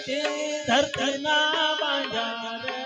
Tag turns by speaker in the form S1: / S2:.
S1: તેથી ધરતીના બાંધા